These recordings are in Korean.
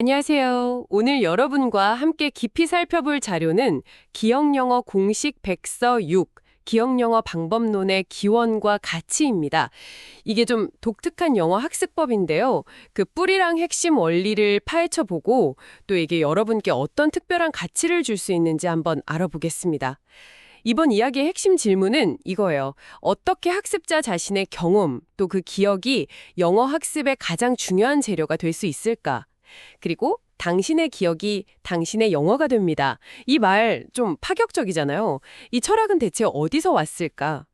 안녕하세요. 오늘 여러분과 함께 깊이 살펴볼 자료는 기억영어 공식 백서 6, 기억영어 방법론의 기원과 가치입니다. 이게 좀 독특한 영어 학습법인데요. 그 뿌리랑 핵심 원리를 파헤쳐 보고 또 이게 여러분께 어떤 특별한 가치를 줄 수 있는지 한번 알아보겠습니다. 이번 이야기의 핵심 질문은 이거예요. 어떻게 학습자 자신의 경험 또 그 기억이 영어 학습의 가장 중요한 재료가 될 수 있을까? 그리고 당신의 기억이 당신의 영어가 됩니다. 이 말 좀 파격적이잖아요. 이 철학은 대체 어디서 왔을까?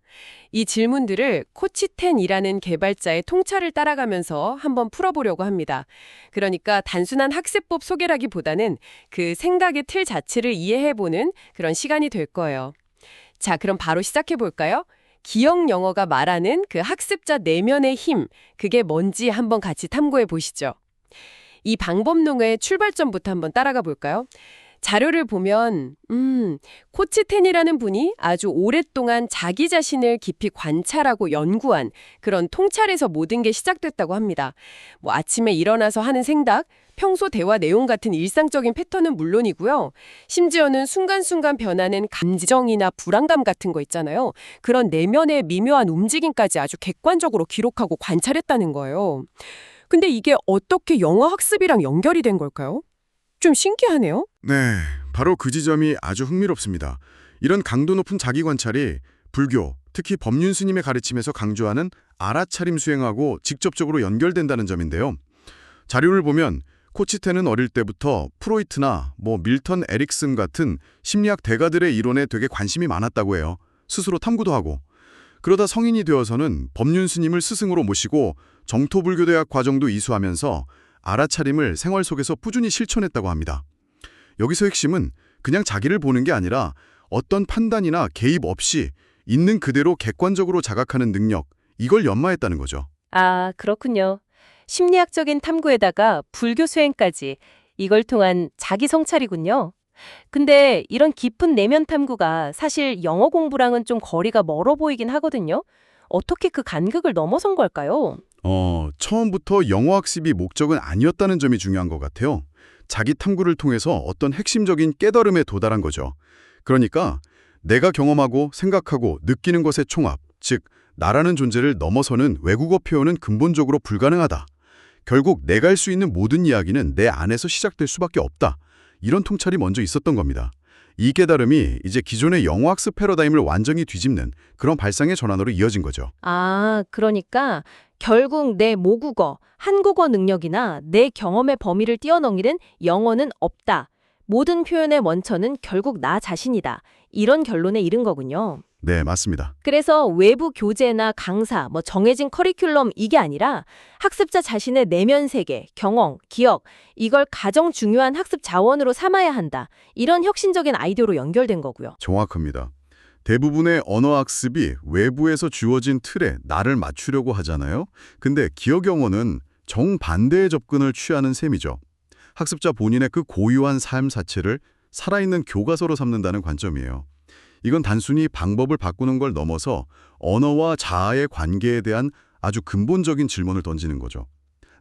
이 질문들을 코치텐이라는 개발자의 통찰을 따라가면서 한번 풀어보려고 합니다. 그러니까 단순한 학습법 소개라기보다는 그 생각의 틀 자체를 이해해보는 그런 시간이 될 거예요. 자, 그럼 바로 시작해볼까요? 기억 영어가 말하는 그 학습자 내면의 힘, 그게 뭔지 한번 같이 탐구해 보시죠. 이 방법론의 출발점부터 한번 따라가 볼까요? 자료를 보면 음, 코치텐이라는 분이 아주 오랫동안 자기 자신을 깊이 관찰하고 연구한 그런 통찰에서 모든 게 시작됐다고 합니다. 뭐 아침에 일어나서 하는 생각, 평소 대화 내용 같은 일상적인 패턴은 물론이고요. 심지어는 순간순간 변하는 감정이나 불안감 같은 거 있잖아요. 그런 내면의 미묘한 움직임까지 아주 객관적으로 기록하고 관찰했다는 거예요. 근데 이게 어떻게 영어 학습이랑 연결이 된 걸까요? 좀 신기하네요. 네, 바로 그 지점이 아주 흥미롭습니다. 이런 강도 높은 자기 관찰이 불교, 특히 법륜 스님의 가르침에서 강조하는 알아차림 수행하고 직접적으로 연결된다는 점인데요. 자료를 보면 코치테는 어릴 때부터 프로이트나 뭐 밀턴 에릭슨 같은 심리학 대가들의 이론에 되게 관심이 많았다고 해요. 스스로 탐구도 하고. 그러다 성인이 되어서는 법륜 스님을 스승으로 모시고 정토불교대학 과정도 이수하면서 알아차림을 생활 속에서 꾸준히 실천했다고 합니다. 여기서 핵심은 그냥 자기를 보는 게 아니라 어떤 판단이나 개입 없이 있는 그대로 객관적으로 자각하는 능력, 이걸 연마했다는 거죠. 아, 그렇군요. 심리학적인 탐구에다가 불교 수행까지 이걸 통한 자기 성찰이군요. 근데 이런 깊은 내면 탐구가 사실 영어 공부랑은 좀 거리가 멀어 보이긴 하거든요. 어떻게 그 간극을 넘어선 걸까요? 어, 처음부터 영어 학습이 목적은 아니었다는 점이 중요한 것 같아요. 자기 탐구를 통해서 어떤 핵심적인 깨달음에 도달한 거죠. 그러니까 내가 경험하고 생각하고 느끼는 것의 총합, 즉 나라는 존재를 넘어서는 외국어 표현은 근본적으로 불가능하다. 결국 내가 할 수 있는 모든 이야기는 내 안에서 시작될 수밖에 없다. 이런 통찰이 먼저 있었던 겁니다. 이 깨달음이 이제 기존의 영어 학습 패러다임을 완전히 뒤집는 그런 발상의 전환으로 이어진 거죠. 아, 그러니까 결국 내 모국어, 한국어 능력이나 내 경험의 범위를 뛰어넘기는 영어는 없다. 모든 표현의 원천은 결국 나 자신이다. 이런 결론에 이른 거군요. 네, 맞습니다. 그래서 외부 교재나 강사, 뭐 정해진 커리큘럼 이게 아니라 학습자 자신의 내면 세계, 경험, 기억 이걸 가장 중요한 학습 자원으로 삼아야 한다. 이런 혁신적인 아이디어로 연결된 거고요. 정확합니다. 대부분의 언어 학습이 외부에서 주어진 틀에 나를 맞추려고 하잖아요. 근데 기억 영어는 정반대의 접근을 취하는 셈이죠. 학습자 본인의 그 고유한 삶 자체를 살아있는 교과서로 삼는다는 관점이에요. 이건 단순히 방법을 바꾸는 걸 넘어서 언어와 자아의 관계에 대한 아주 근본적인 질문을 던지는 거죠.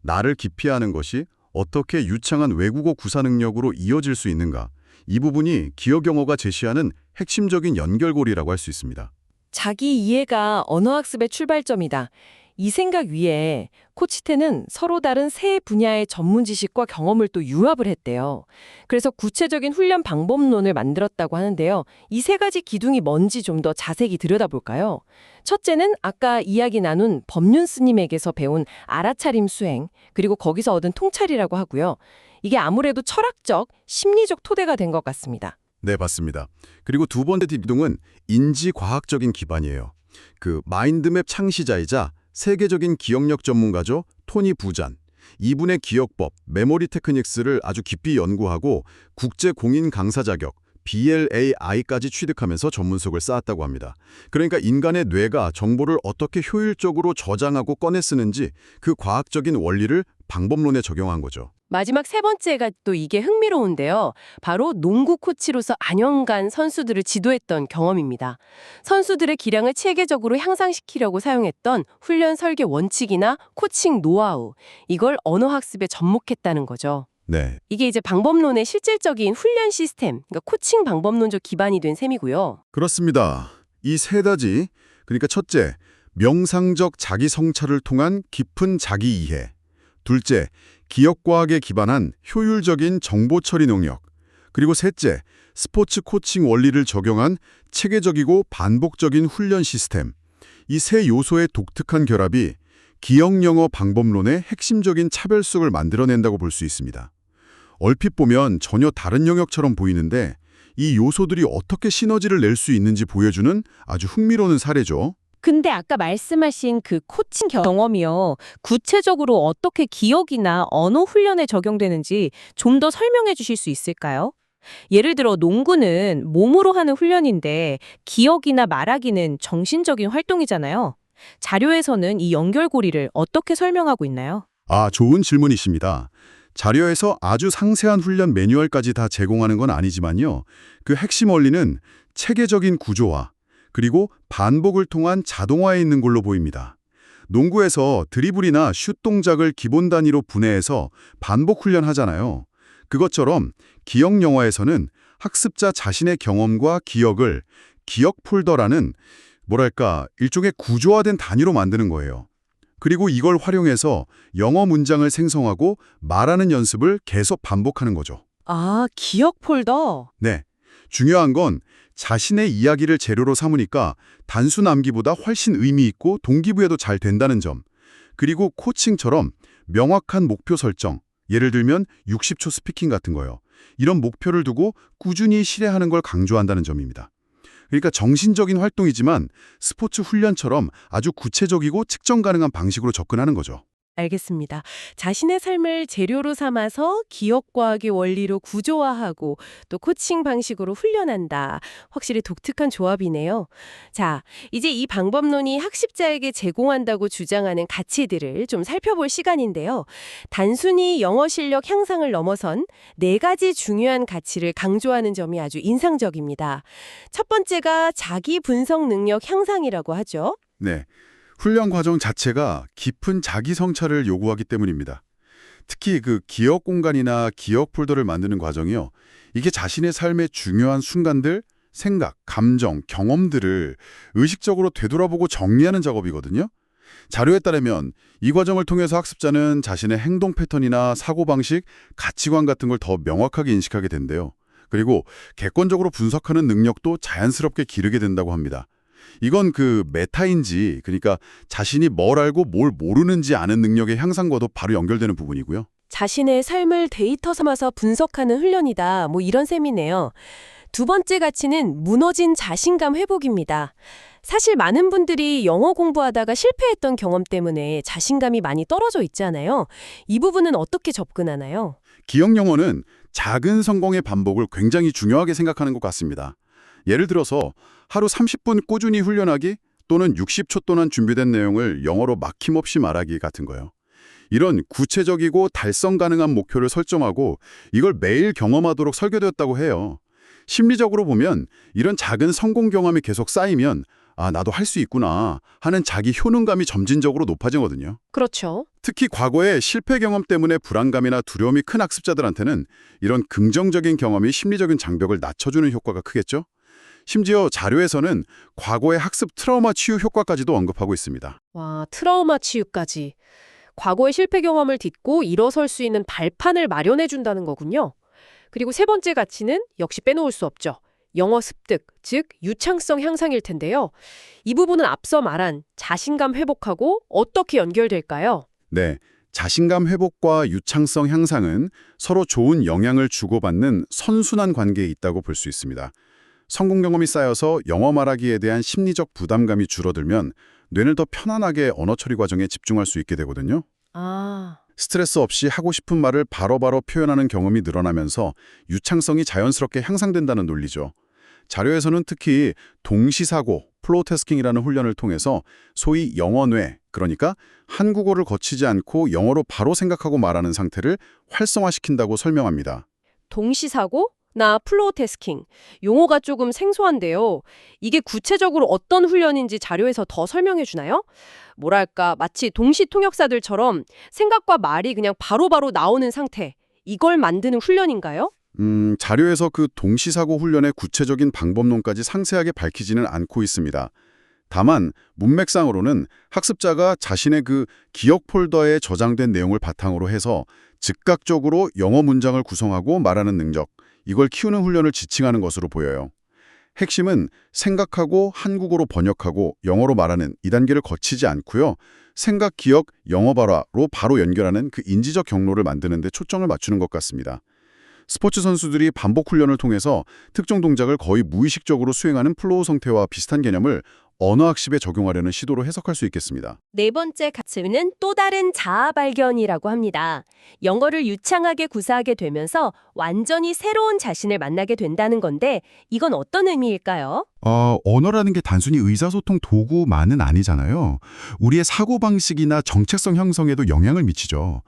나를 기피하는 것이 어떻게 유창한 외국어 구사 능력으로 이어질 수 있는가? 이 부분이 기억 영어가 제시하는 핵심적인 연결고리라고 할 수 있습니다. 자기 이해가 언어학습의 출발점이다. 이 생각 위에 코치테는 서로 다른 세 분야의 전문 지식과 경험을 또 융합을 했대요. 그래서 구체적인 훈련 방법론을 만들었다고 하는데요. 이 세 가지 기둥이 뭔지 좀 더 자세히 들여다볼까요? 첫째는 아까 이야기 나눈 법륜 스님에게서 배운 알아차림 수행, 그리고 거기서 얻은 통찰이라고 하고요. 이게 아무래도 철학적, 심리적 토대가 된 것 같습니다. 네, 맞습니다. 그리고 두 번째 기둥은 인지과학적인 기반이에요. 그 마인드맵 창시자이자 세계적인 기억력 전문가죠. 토니 부잔. 이분의 기억법, 메모리 테크닉스를 아주 깊이 연구하고 국제 공인 강사 자격, BLAI까지 취득하면서 전문성을 쌓았다고 합니다. 그러니까 인간의 뇌가 정보를 어떻게 효율적으로 저장하고 꺼내 쓰는지 그 과학적인 원리를 방법론에 적용한 거죠. 마지막 세 번째가 또 이게 흥미로운데요. 바로 농구 코치로서 안연간 선수들을 지도했던 경험입니다. 선수들의 기량을 체계적으로 향상시키려고 사용했던 훈련 설계 원칙이나 코칭 노하우, 이걸 언어 학습에 접목했다는 거죠. 네. 이게 이제 방법론의 실질적인 훈련 시스템, 그러니까 코칭 방법론적 기반이 된 셈이고요. 그렇습니다. 이 세 가지, 그러니까 첫째, 명상적 자기 성찰을 통한 깊은 자기 이해. 둘째, 기억과학에 기반한 효율적인 정보 처리 능력. 그리고 셋째, 스포츠 코칭 원리를 적용한 체계적이고 반복적인 훈련 시스템. 이 세 요소의 독특한 결합이 기억 영어 방법론의 핵심적인 차별성을 만들어낸다고 볼 수 있습니다. 얼핏 보면 전혀 다른 영역처럼 보이는데 이 요소들이 어떻게 시너지를 낼 수 있는지 보여주는 아주 흥미로운 사례죠. 근데 아까 말씀하신 그 코칭 경험이요. 구체적으로 어떻게 기억이나 언어 훈련에 적용되는지 좀 더 설명해 주실 수 있을까요? 예를 들어 농구는 몸으로 하는 훈련인데 기억이나 말하기는 정신적인 활동이잖아요. 자료에서는 이 연결고리를 어떻게 설명하고 있나요? 아, 좋은 질문이십니다. 자료에서 아주 상세한 훈련 매뉴얼까지 다 제공하는 건 아니지만요. 그 핵심 원리는 체계적인 구조화, 그리고 반복을 통한 자동화에 있는 걸로 보입니다. 농구에서 드리블이나 슛 동작을 기본 단위로 분해해서 반복 훈련하잖아요. 그것처럼 기억 영화에서는 학습자 자신의 경험과 기억을 기억 폴더라는 뭐랄까 일종의 구조화된 단위로 만드는 거예요. 그리고 이걸 활용해서 영어 문장을 생성하고 말하는 연습을 계속 반복하는 거죠. 아, 기억 폴더. 네. 중요한 건 자신의 이야기를 재료로 삼으니까 단순 암기보다 훨씬 의미 있고 동기부여도 잘 된다는 점. 그리고 코칭처럼 명확한 목표 설정, 예를 들면 60초 스피킹 같은 거요. 이런 목표를 두고 꾸준히 실행하는 걸 강조한다는 점입니다. 그러니까 정신적인 활동이지만 스포츠 훈련처럼 아주 구체적이고 측정 가능한 방식으로 접근하는 거죠. 알겠습니다. 자신의 삶을 재료로 삼아서 기억과학의 원리로 구조화하고 또 코칭 방식으로 훈련한다. 확실히 독특한 조합이네요. 자, 이제 이 방법론이 학습자에게 제공한다고 주장하는 가치들을 좀 살펴볼 시간인데요. 단순히 영어 실력 향상을 넘어선 네 가지 중요한 가치를 강조하는 점이 아주 인상적입니다. 첫 번째가 자기 분석 능력 향상이라고 하죠. 네. 훈련 과정 자체가 깊은 자기 성찰을 요구하기 때문입니다. 특히 그 기억 공간이나 기억 폴더를 만드는 과정이요. 이게 자신의 삶의 중요한 순간들, 생각, 감정, 경험들을 의식적으로 되돌아보고 정리하는 작업이거든요. 자료에 따르면 이 과정을 통해서 학습자는 자신의 행동 패턴이나 사고방식, 가치관 같은 걸 더 명확하게 인식하게 된대요. 그리고 객관적으로 분석하는 능력도 자연스럽게 기르게 된다고 합니다. 이건 그 메타인지 그러니까 자신이 뭘 알고 뭘 모르는지 아는 능력의 향상과도 바로 연결되는 부분이고요. 자신의 삶을 데이터 삼아서 분석하는 훈련이다. 뭐 이런 셈이네요. 두 번째 가치는 무너진 자신감 회복입니다. 사실 많은 분들이 영어 공부하다가 실패했던 경험 때문에 자신감이 많이 떨어져 있잖아요. 이 부분은 어떻게 접근하나요? 기억 영어는 작은 성공의 반복을 굉장히 중요하게 생각하는 것 같습니다. 예를 들어서 하루 30분 꾸준히 훈련하기 또는 60초 동안 준비된 내용을 영어로 막힘없이 말하기 같은 거요. 이런 구체적이고 달성 가능한 목표를 설정하고 이걸 매일 경험하도록 설계되었다고 해요. 심리적으로 보면 이런 작은 성공 경험이 계속 쌓이면 아, 나도 할 수 있구나 하는 자기 효능감이 점진적으로 높아지거든요. 그렇죠. 특히 과거의 실패 경험 때문에 불안감이나 두려움이 큰 학습자들한테는 이런 긍정적인 경험이 심리적인 장벽을 낮춰주는 효과가 크겠죠? 심지어 자료에서는 과거의 학습 트라우마 치유 효과까지도 언급하고 있습니다. 와, 트라우마 치유까지. 과거의 실패 경험을 딛고 일어설 수 있는 발판을 마련해 준다는 거군요. 그리고 세 번째 가치는 역시 빼놓을 수 없죠. 영어 습득, 즉 유창성 향상일 텐데요. 이 부분은 앞서 말한 자신감 회복하고 어떻게 연결될까요? 네, 자신감 회복과 유창성 향상은 서로 좋은 영향을 주고받는 선순환 관계에 있다고 볼 수 있습니다. 성공 경험이 쌓여서 영어 말하기에 대한 심리적 부담감이 줄어들면 뇌를 더 편안하게 언어 처리 과정에 집중할 수 있게 되거든요. 아, 스트레스 없이 하고 싶은 말을 바로 바로 표현하는 경험이 늘어나면서 유창성이 자연스럽게 향상된다는 논리죠. 자료에서는 특히 동시사고, 플로우태스킹이라는 훈련을 통해서 소위 영어뇌, 그러니까 한국어를 거치지 않고 영어로 바로 생각하고 말하는 상태를 활성화시킨다고 설명합니다. 동시사고? 나 플로우태스킹. 용어가 조금 생소한데요. 이게 구체적으로 어떤 훈련인지 자료에서 더 설명해 주나요? 뭐랄까, 마치 동시 통역사들처럼 생각과 말이 그냥 바로 바로 나오는 상태. 이걸 만드는 훈련인가요? 음, 자료에서 그 동시사고 훈련의 구체적인 방법론까지 상세하게 밝히지는 않고 있습니다. 다만 문맥상으로는 학습자가 자신의 그 기억 폴더에 저장된 내용을 바탕으로 해서 즉각적으로 영어 문장을 구성하고 말하는 능력, 이걸 키우는 훈련을 지칭하는 것으로 보여요. 핵심은 생각하고 한국어로 번역하고 영어로 말하는 이 단계를 거치지 않고요. 생각, 기억, 영어 발화로 바로 연결하는 그 인지적 경로를 만드는 데 초점을 맞추는 것 같습니다. 스포츠 선수들이 반복 훈련을 통해서 특정 동작을 거의 무의식적으로 수행하는 플로우 성태와 비슷한 개념을 언어학습에 적용하려는 시도로 해석할 수 있겠습니다. 네 번째 가치는 또 다른 자아 발견이라고 합니다. 영어를 유창하게 구사하게 되면서 완전히 새로운 자신을 만나게 된다는 건데 이건 어떤 의미일까요? 어, 언어라는 게 단순히 의사소통 도구만은 아니잖아요. 우리의 사고방식이나 정체성 형성에도 영향을 미치죠.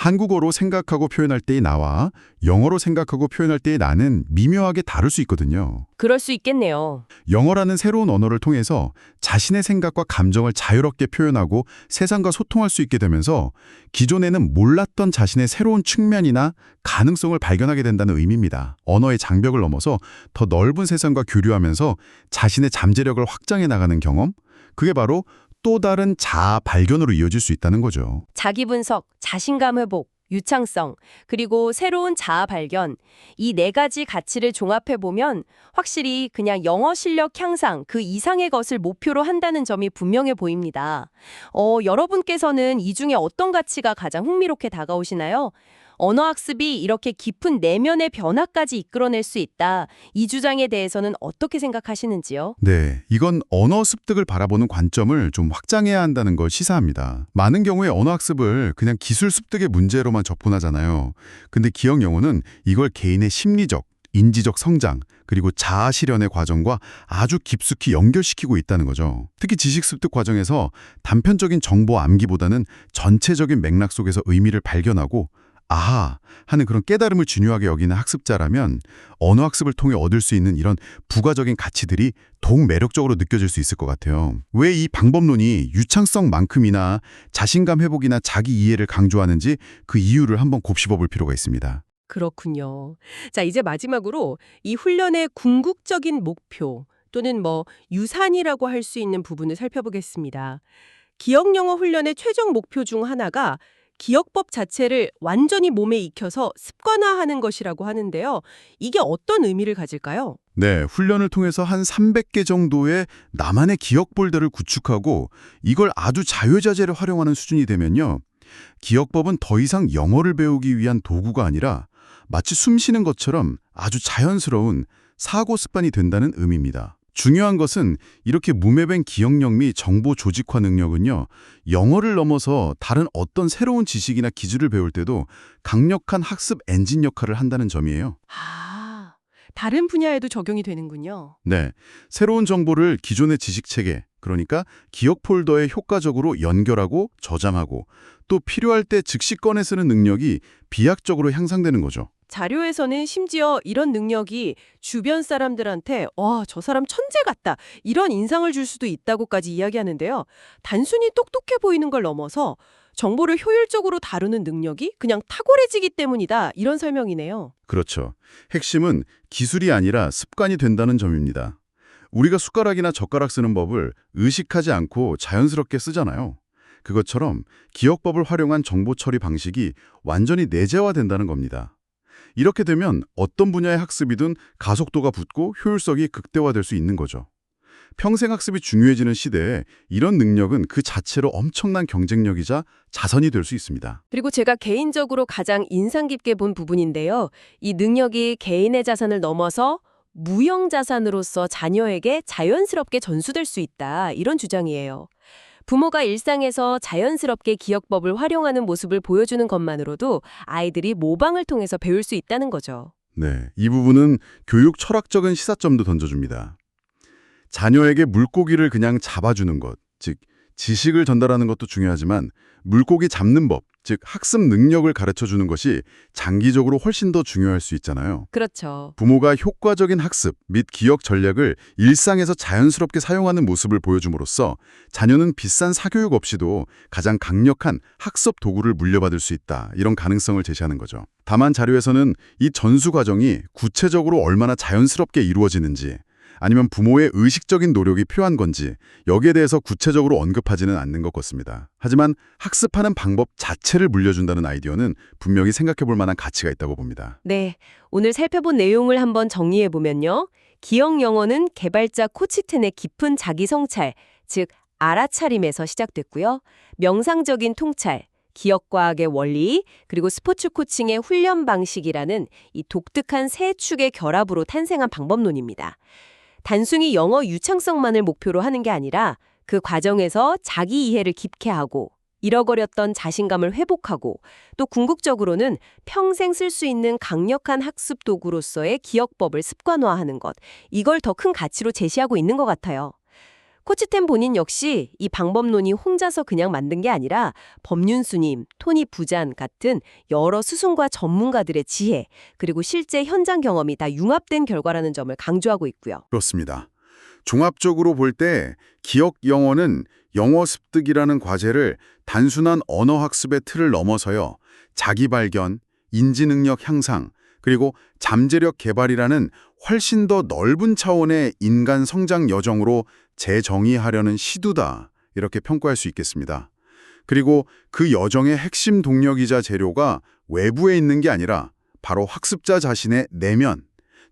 한국어로 생각하고 표현할 때의 나와 영어로 생각하고 표현할 때의 나는 미묘하게 다를 수 있거든요. 그럴 수 있겠네요. 영어라는 새로운 언어를 통해서 자신의 생각과 감정을 자유롭게 표현하고 세상과 소통할 수 있게 되면서 기존에는 몰랐던 자신의 새로운 측면이나 가능성을 발견하게 된다는 의미입니다. 언어의 장벽을 넘어서 더 넓은 세상과 교류하면서 자신의 잠재력을 확장해 나가는 경험? 그게 바로 또 다른 자아 발견으로 이어질 수 있다는 거죠. 자기 분석, 자신감 회복, 유창성, 그리고 새로운 자아 발견. 이 네 가지 가치를 종합해 보면 확실히 그냥 영어 실력 향상 그 이상의 것을 목표로 한다는 점이 분명해 보입니다. 어, 여러분께서는 이 중에 어떤 가치가 가장 흥미롭게 다가오시나요? 언어 학습이 이렇게 깊은 내면의 변화까지 이끌어낼 수 있다. 이 주장에 대해서는 어떻게 생각하시는지요? 네, 이건 언어 습득을 바라보는 관점을 좀 확장해야 한다는 걸 시사합니다. 많은 경우에 언어 학습을 그냥 기술 습득의 문제로만 접근하잖아요. 근데 기억 영어는 이걸 개인의 심리적, 인지적 성장, 그리고 자아 실현의 과정과 아주 깊숙이 연결시키고 있다는 거죠. 특히 지식 습득 과정에서 단편적인 정보 암기보다는 전체적인 맥락 속에서 의미를 발견하고 아하 하는 그런 깨달음을 중요하게 여기는 학습자라면 언어 학습을 통해 얻을 수 있는 이런 부가적인 가치들이 더욱 매력적으로 느껴질 수 있을 것 같아요. 왜 이 방법론이 유창성만큼이나 자신감 회복이나 자기 이해를 강조하는지 그 이유를 한번 곱씹어 볼 필요가 있습니다. 그렇군요. 자, 이제 마지막으로 이 훈련의 궁극적인 목표 또는 뭐 유산이라고 할 수 있는 부분을 살펴보겠습니다. 기억 영어 훈련의 최종 목표 중 하나가 기억법 자체를 완전히 몸에 익혀서 습관화하는 것이라고 하는데요. 이게 어떤 의미를 가질까요? 네, 훈련을 통해서 한 300개 정도의 나만의 기억 볼더를 구축하고 이걸 아주 자유자재로 활용하는 수준이 되면요. 기억법은 더 이상 영어를 배우기 위한 도구가 아니라 마치 숨 쉬는 것처럼 아주 자연스러운 사고 습관이 된다는 의미입니다. 중요한 것은 이렇게 무매변 기억력 및 정보 조직화 능력은요. 영어를 넘어서 다른 어떤 새로운 지식이나 기술을 배울 때도 강력한 학습 엔진 역할을 한다는 점이에요. 아, 다른 분야에도 적용이 되는군요. 네, 새로운 정보를 기존의 지식체계, 그러니까 기억 폴더에 효과적으로 연결하고 저장하고 또 필요할 때 즉시 꺼내 쓰는 능력이 비약적으로 향상되는 거죠. 자료에서는 심지어 이런 능력이 주변 사람들한테 와, 저 사람 천재 같다. 이런 인상을 줄 수도 있다고까지 이야기하는데요. 단순히 똑똑해 보이는 걸 넘어서 정보를 효율적으로 다루는 능력이 그냥 탁월해지기 때문이다. 이런 설명이네요. 그렇죠. 핵심은 기술이 아니라 습관이 된다는 점입니다. 우리가 숟가락이나 젓가락 쓰는 법을 의식하지 않고 자연스럽게 쓰잖아요. 그것처럼 기억법을 활용한 정보 처리 방식이 완전히 내재화된다는 겁니다. 이렇게 되면 어떤 분야의 학습이든 가속도가 붙고 효율성이 극대화될 수 있는 거죠. 평생 학습이 중요해지는 시대에 이런 능력은 그 자체로 엄청난 경쟁력이자 자산이 될 수 있습니다. 그리고 제가 개인적으로 가장 인상 깊게 본 부분인데요. 이 능력이 개인의 자산을 넘어서 무형 자산으로서 자녀에게 자연스럽게 전수될 수 있다. 이런 주장이에요. 부모가 일상에서 자연스럽게 기억법을 활용하는 모습을 보여주는 것만으로도 아이들이 모방을 통해서 배울 수 있다는 거죠. 네, 이 부분은 교육 철학적인 시사점도 던져줍니다. 자녀에게 물고기를 그냥 잡아주는 것, 즉 지식을 전달하는 것도 중요하지만 물고기 잡는 법, 즉 학습 능력을 가르쳐 주는 것이 장기적으로 훨씬 더 중요할 수 있잖아요. 그렇죠. 부모가 효과적인 학습 및 기억 전략을 일상에서 자연스럽게 사용하는 모습을 보여줌으로써 자녀는 비싼 사교육 없이도 가장 강력한 학습 도구를 물려받을 수 있다. 이런 가능성을 제시하는 거죠. 다만 자료에서는 이 전수 과정이 구체적으로 얼마나 자연스럽게 이루어지는지 아니면 부모의 의식적인 노력이 필요한 건지 여기에 대해서 구체적으로 언급하지는 않는 것 같습니다. 하지만 학습하는 방법 자체를 물려준다는 아이디어는 분명히 생각해 볼 만한 가치가 있다고 봅니다. 네, 오늘 살펴본 내용을 한번 정리해 보면요. 기억 영어는 개발자 코치텐의 깊은 자기 성찰, 즉 알아차림에서 시작됐고요. 명상적인 통찰, 기억과학의 원리, 그리고 스포츠 코칭의 훈련 방식이라는 이 독특한 세 축의 결합으로 탄생한 방법론입니다. 단순히 영어 유창성만을 목표로 하는 게 아니라 그 과정에서 자기 이해를 깊게 하고 잃어버렸던 자신감을 회복하고 또 궁극적으로는 평생 쓸 수 있는 강력한 학습 도구로서의 기억법을 습관화하는 것, 이걸 더 큰 가치로 제시하고 있는 것 같아요. 코치템 본인 역시 이 방법론이 혼자서 그냥 만든 게 아니라 법륜스님, 토니 부잔 같은 여러 스승과 전문가들의 지혜, 그리고 실제 현장 경험이 다 융합된 결과라는 점을 강조하고 있고요. 그렇습니다. 종합적으로 볼 때 기억 영어는 영어 습득이라는 과제를 단순한 언어 학습의 틀을 넘어서요. 자기 발견, 인지 능력 향상, 그리고 잠재력 개발이라는 훨씬 더 넓은 차원의 인간 성장 여정으로 재정의하려는 시도다. 이렇게 평가할 수 있겠습니다. 그리고 그 여정의 핵심 동력이자 재료가 외부에 있는 게 아니라 바로 학습자 자신의 내면,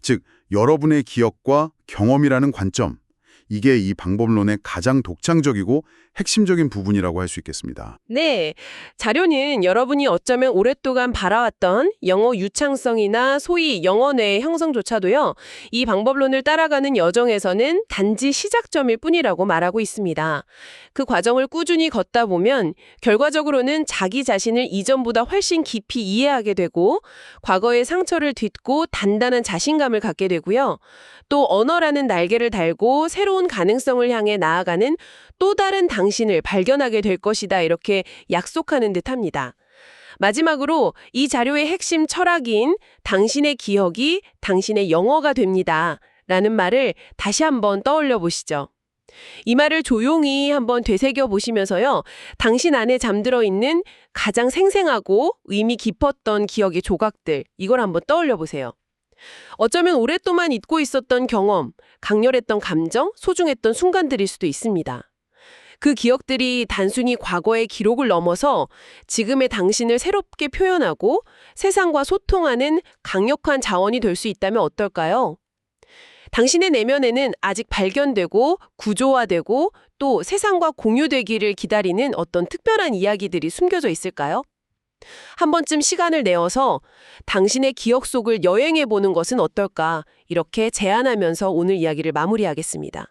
즉 여러분의 기억과 경험이라는 관점, 이게 이 방법론의 가장 독창적이고 핵심적인 부분이라고 할 수 있겠습니다. 네, 자료는 여러분이 어쩌면 오랫동안 바라왔던 영어 유창성이나 소위 영어 뇌의 형성조차도요, 이 방법론을 따라가는 여정에서는 단지 시작점일 뿐이라고 말하고 있습니다. 그 과정을 꾸준히 걷다 보면 결과적으로는 자기 자신을 이전보다 훨씬 깊이 이해하게 되고 과거의 상처를 딛고 단단한 자신감을 갖게 되고요. 또 언어라는 날개를 달고 새로운 가능성을 향해 나아가는 또 다른 당신을 발견하게 될 것이다 이렇게 약속하는 듯합니다. 마지막으로 이 자료의 핵심 철학인 당신의 기억이 당신의 영어가 됩니다. 라는 말을 다시 한번 떠올려 보시죠. 이 말을 조용히 한번 되새겨 보시면서요. 당신 안에 잠들어 있는 가장 생생하고 의미 깊었던 기억의 조각들, 이걸 한번 떠올려 보세요. 어쩌면 오랫동안 잊고 있었던 경험, 강렬했던 감정, 소중했던 순간들일 수도 있습니다. 그 기억들이 단순히 과거의 기록을 넘어서 지금의 당신을 새롭게 표현하고 세상과 소통하는 강력한 자원이 될 수 있다면 어떨까요? 당신의 내면에는 아직 발견되고 구조화되고 또 세상과 공유되기를 기다리는 어떤 특별한 이야기들이 숨겨져 있을까요? 한 번쯤 시간을 내어서 당신의 기억 속을 여행해 보는 것은 어떨까 이렇게 제안하면서 오늘 이야기를 마무리하겠습니다.